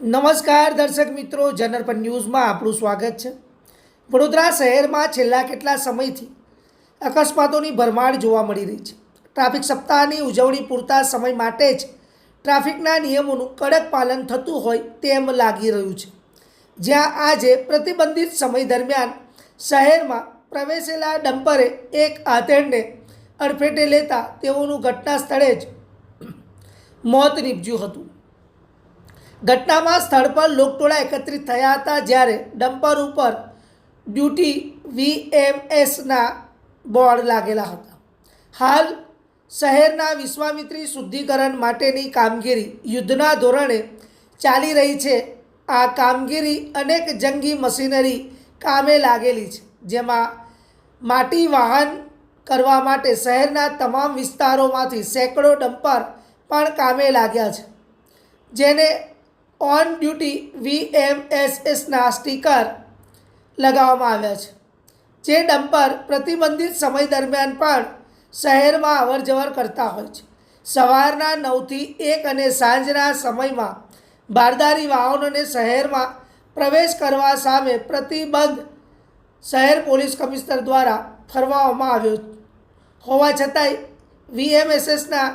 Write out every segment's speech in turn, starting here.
નમસ્કાર દર્શક મિત્રો જનરપન ન્યૂઝમાં આપણું સ્વાગત છે. વડોદરા શહેરમાં છેલ્લા કેટલા સમયથી અકસ્માતોની ભરમાર જોવા મળી રહી છે. ટ્રાફિક સપ્તાહની ઉજવણી પૂરતા સમય માટે જ ટ્રાફિકના નિયમોનું કડક પાલન થતું હોય તેમ લાગી રહ્યું છે. જ્યાં આજે પ્રતિબંધિત સમય દરમિયાન શહેરમાં પ્રવેશેલા ડમ્પરે એક આધેડને અડફેટે લેતા તેઓનું ઘટના સ્થળે જ મોત નીપજ્યું હતું. ઘટનામાં સ્થળ પર લોકટોળા એકત્રિત થયા હતા જ્યારે ડમ્પર ઉપર ડ્યુટી વીએમએસના બોર્ડ લાગેલા હતા. હાલ શહેરના વિશ્વામિત્રી શુદ્ધિકરણ માટેની કામગીરી યુદ્ધના ધોરણે ચાલી રહી છે. આ કામગીરી અનેક જંગી મશીનરી કામે લાગેલી છે, જેમાં માટી વાહન કરવા માટે શહેરના તમામ વિસ્તારોમાંથી સેંકડો ડમ્પર પણ કામે લાગ્યા છે, જેને ઓન ડ્યુટી વીએમએસએસના સ્ટીકર લગાવવામાં આવ્યા છે, જે ડમ્પર પ્રતિબંધિત સમય દરમિયાન પણ શહેરમાં અવરજવર કરતા હોય છે. સવારના નવથી એક અને સાંજના સમયમાં બારદારી વાહનોને શહેરમાં પ્રવેશ કરવા સામે પ્રતિબંધ શહેર પોલીસ કમિશનર દ્વારા ફરમાવવામાં આવ્યો હોવા છતાંય વીએમએસએસના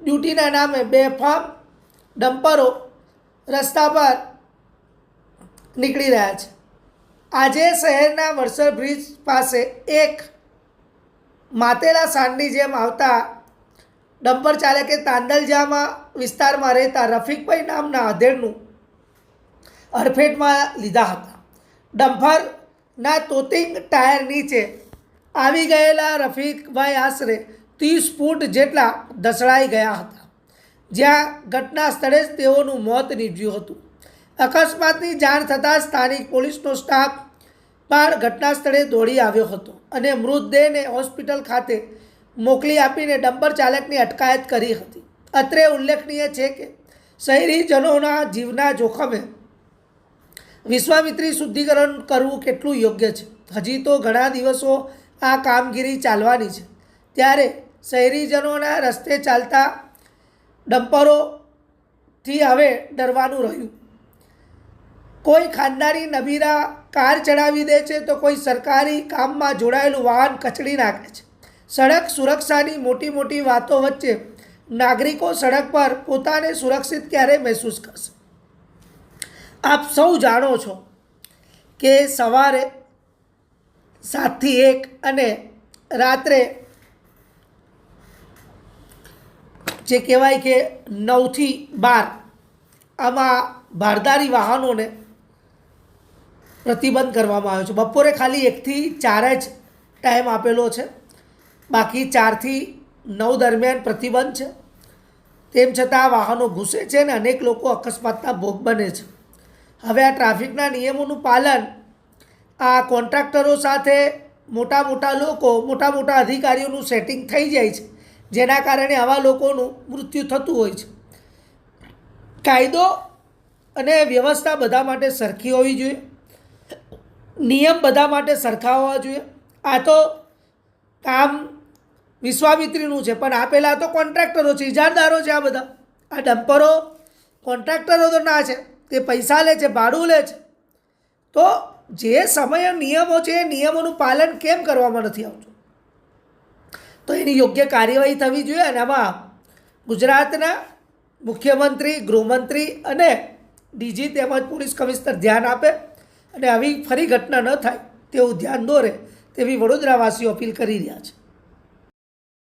ડ્યુટીના નામે બેફામ ડમ્પરો રસ્તા પર નીકળી રહ્યા છે. આજે શહેરના વરસર બ્રિજ પાસે એક માતેલા સાંડની જેમ આવતા ડમ્પર ચાલકે તાંદલજામાં વિસ્તારમાં રહેતા રફીકભાઈ નામના અધેડનું અડફેટમાં લીધા હતા. ડમ્ફરના તોતિંગ ટાયર નીચે આવી ગયેલા રફીકભાઈ આશરે ત્રીસ ફૂટ જેટલા ધસડાઈ ગયા હતા. જ્યાં ઘટના સ્થળે જ તેઓનું મોત નીપજ્યું હતું. અકસ્માતની જાણ થતાં સ્થાનિક પોલીસનો સ્ટાફ પણ ઘટના સ્થળે દોડી આવ્યો હતો અને મૃતદેહને હોસ્પિટલ ખાતે મોકલી આપીને ડમ્બર ચાલકની અટકાયત કરી હતી. અત્રે ઉલ્લેખનીય છે કે શહેરીજનોના જીવના જોખમે વિશ્વામિત્રી શુદ્ધિકરણ કરવું કેટલું યોગ્ય છે? હજી તો ઘણા દિવસો આ કામગીરી ચાલવાની છે. ત્યારે શહેરીજનોના રસ્તે ચાલતા ડમ્પરોથી હવે ડરવાનું રહ્યું. કોઈ ખાનદાની નબીરા કાર ચડાવી દે છે તો કોઈ સરકારી કામમાં જોડાયેલું વાહન કચડી નાખે છે. સડક સુરક્ષાની મોટી મોટી વાતો વચ્ચે નાગરિકો સડક પર પોતાને સુરક્ષિત ક્યારે મહેસૂસ કરશે? આપ સૌ જાણો છો કે સવારે સાતથી એક અને રાત્રે જે કહેવાય કે નવથી બાર. આમાં ભારદારી વાહનોને પ્રતિબંધ કરવામાં આવ્યો છે. બપોરે ખાલી એકથી ચાર જ ટાઈમ આપેલો છે. બાકી ચારથી નવ દરમિયાન પ્રતિબંધ છે. તેમ છતાં વાહનો ઘૂસે છે અને અનેક લોકો અકસ્માતના ભોગ બને છે. હવે આ ટ્રાફિકના નિયમોનું પાલન આ કોન્ટ્રાક્ટરો સાથે મોટા મોટા લોકો, મોટા મોટા અધિકારીઓનું સેટિંગ થઈ જાય છે. જેના કારણે આવા લોકોનું મૃત્યુ થતું હોય છે. કાયદો અને વ્યવસ્થા બધા માટે સરખી હોવી જોઈએ. નિયમ બધા માટે સરખા હોવા જોઈએ. આ તો કામ વિશ્વામિત્રીનું છે, પણ આ પહેલાં તો કોન્ટ્રાક્ટરો છે ઇજારદારો છે આ બધા. આ ડમ્પરો કોન્ટ્રાક્ટરો તો ના છે તે પૈસા લે છે, ભાડું લે છે. તો જે સમય નિયમો છે, એ નિયમોનું પાલન કેમ કરવામાં નથી આવતું? તો એની યોગ્ય કાર્યવાહી થવી જોઈએ અને આમાં ગુજરાતના મુખ્યમંત્રી, ગૃહમંત્રી અને ડીજી તેમજ પોલીસ કમિશનર ધ્યાન આપે અને આવી ફરી ઘટના ન થાય તેવું ધ્યાન દોરે તેવી વડોદરાવાસીઓ અપીલ કરી રહ્યા છે.